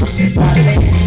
ห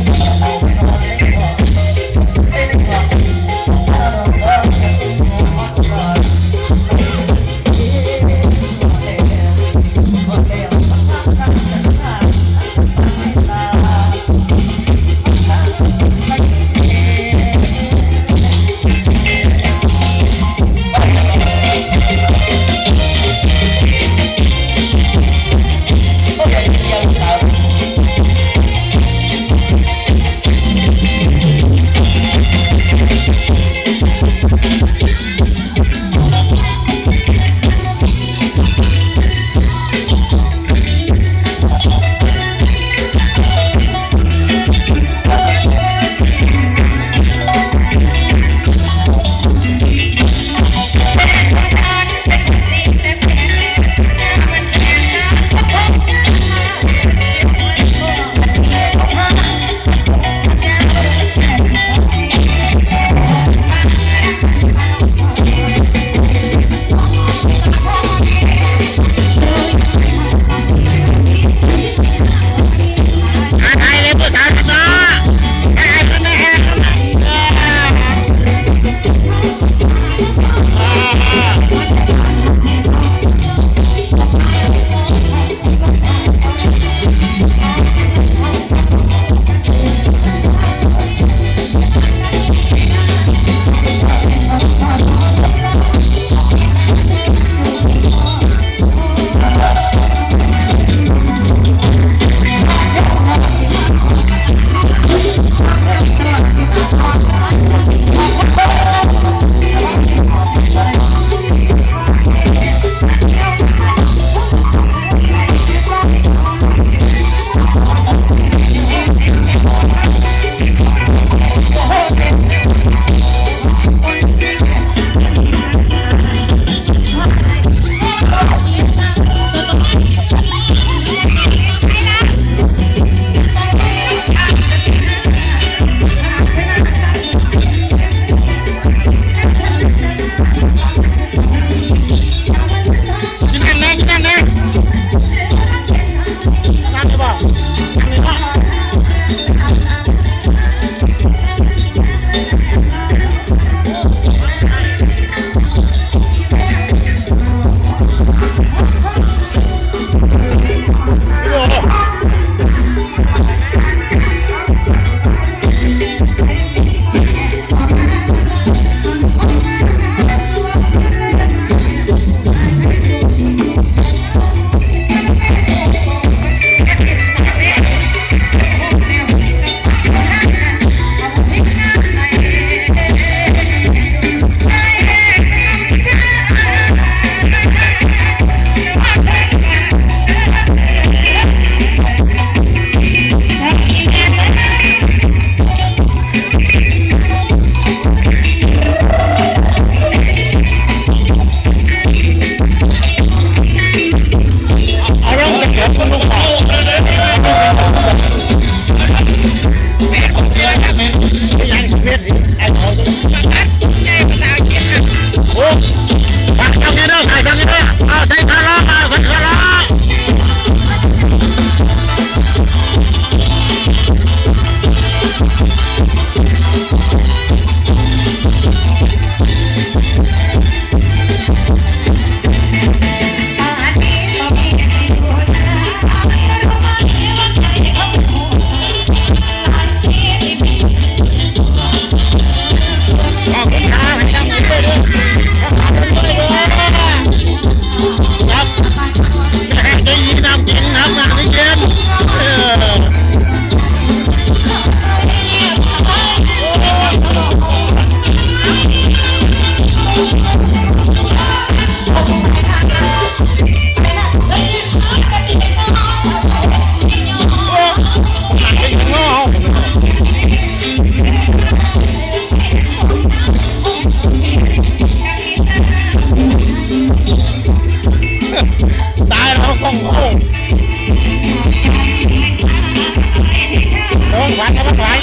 ต้องขวัญนะขวัญ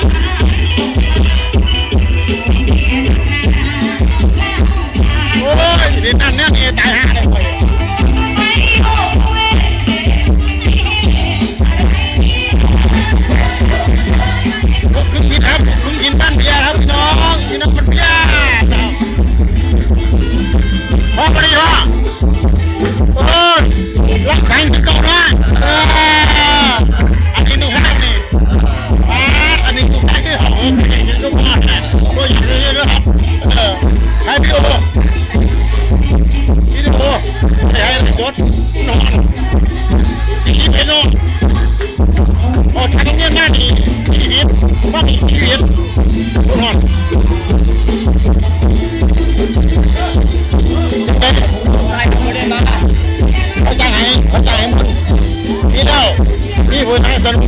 โอ้ยดีนั่นเนี่ยตายห่เลย ด้ยให้พี่ดูพี่ดูให้ให้จดนอนสีเป็นนโอ้ทางเงี้ยหน่าดีสีเห็นว่าดีสีเห็นนอนยังไงเขาจะไหนเขาจะไหนนี่เล่านี่พูดให้ตอนน